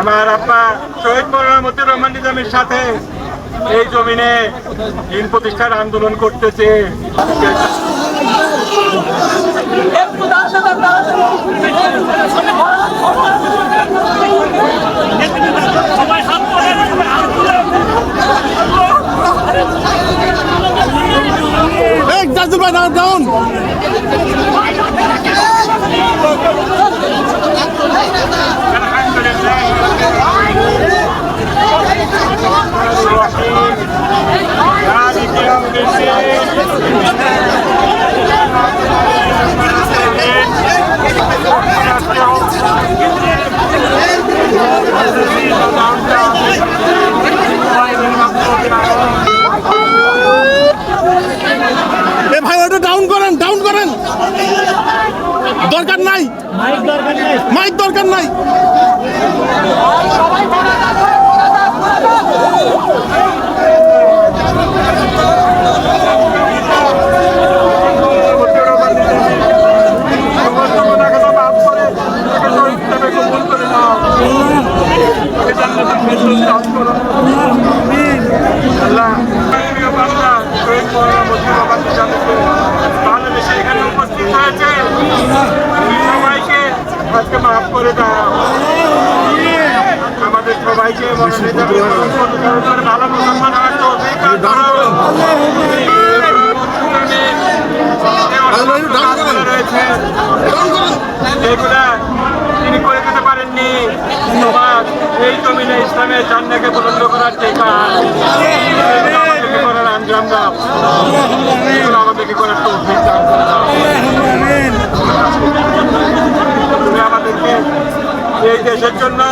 আমার আব্বা শহীদ মৌলানা মতিউর রহমান নিজামের সাথে এই জমিনে দিন প্রতিষ্ঠার আন্দোলন করতেছে। এই, জাজুল ভাই ডাউন নাই। মাইক দরকার নাই। বাংলাদেশে এখানে উপস্থিত হয়েছে সবাইকে আজকে মাফ করে দাও। আমাদের সবাইকে মনোনীত ভালো মুসলমান হওয়ার তৌফিক দান রয়েছে। এগুলা তিনি করে দিতে পারেননি। এই জমিনে ইসলামের জান্নাকে বুলন্দ করার যে কাজ আমাদেরকে করার আঞ্জাম দাও। আমাদেরকে করার তৌফিক দেশের জন্য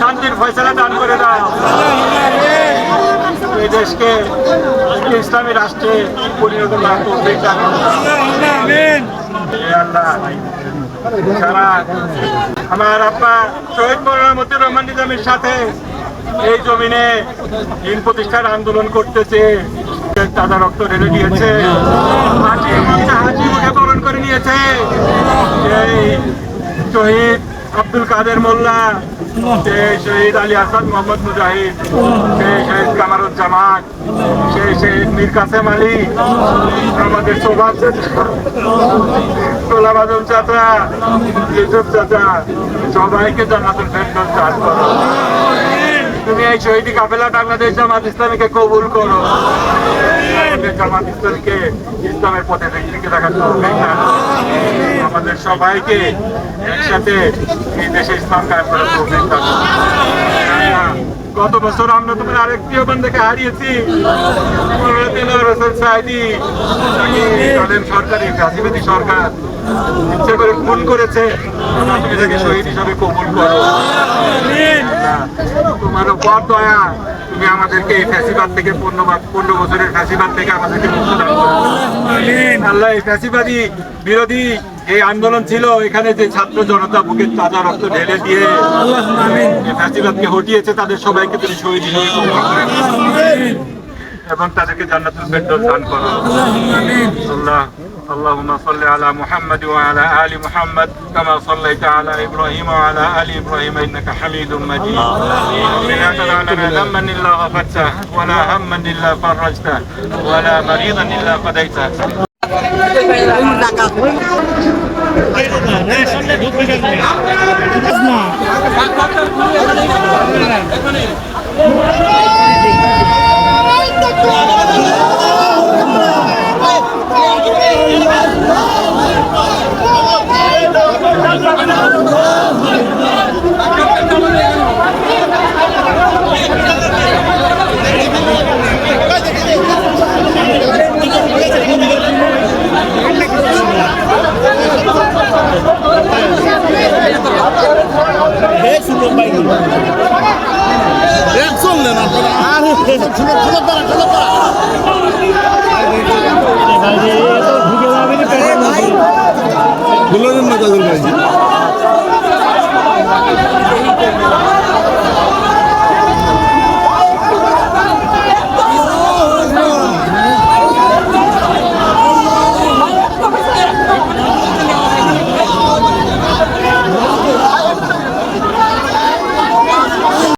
শান্তির ফয়সলা দান করে দাও। এই দেশকে ইসলামী রাষ্ট্রে পরিণত সারা আমার আব্বা শহীদ মতিউর রহমান নিজামের সাথে এই জমিনে দিন প্রতিষ্ঠার আন্দোলন করতেছে। তাজা রক্ত ঢেলে দিয়েছে। হাঁচি মুখে বরণ করে নিয়েছে। এই শহীদ আব্দুল কাদের মোল্লা সেই শহীদ আলী আসাদ মোহাম্মদ মুজাহিদ সেই শহীদ কামারুজ্জামান সেই শহীদ মীর কাসেম আলী, আমাদের সৌভাগ তোলা বাদল চাচা, ইউসুফ চাচা, সবাইকে জান্নাতুল ফেরদৌস দান করো তুমি এই শহীদি কাফেলা বাংলাদেশ জামাত ইসলামীকে কবুল করো। জামাত ইসলামীকে ইসলামের পথে দিকে দেখার তৌফিক আমাদের সবাইকে একসাথে এই দেশে গত বছর আমরা তোমার হারিয়েছি। মৌলানা দিলওয়ার হোসেন সাইদি সরকারি ফ্যাসিবাদী সরকার। ইচ্ছে করে খুন করেছে। তুমি তাকে শহীদ হিসাবে কবুল করো। তোমার উপর দয়া। তুমি আমাদেরকে এই ফ্যাসিবাদ থেকে পনেরো পনেরো বছরের ফ্যাসিবাদ থেকে আমাদেরকে মুক্ত দান আল্লাহ এই ফ্যাসিবাদী বিরোধী এই আন্দোলন ছিল এখানে যে ছাত্র জনতা বুকের তাজা রক্ত ঢেলে দিয়ে ফ্যাসিবাদকে হটিয়েছে তাদের সবাইকে তুমি শহীদ হিসেবে। এবং তাদেরকে জান্নাতুল ফেরদৌস দান করো। আল্লাহ اللهم صل على محمد وعلى آل محمد كما صليت على إبراهيم وعلى آل إبراهيم إنك حميد مجيد. اللهم لا تدع لنا ذنبا إلا غفرته ولا هما إلا فرجته ولا مريضا إلا قضيته. 우선 줄을 둘러봐라 둘러봐라. 다시 또 구경하니까 물러는 거다 그런 거지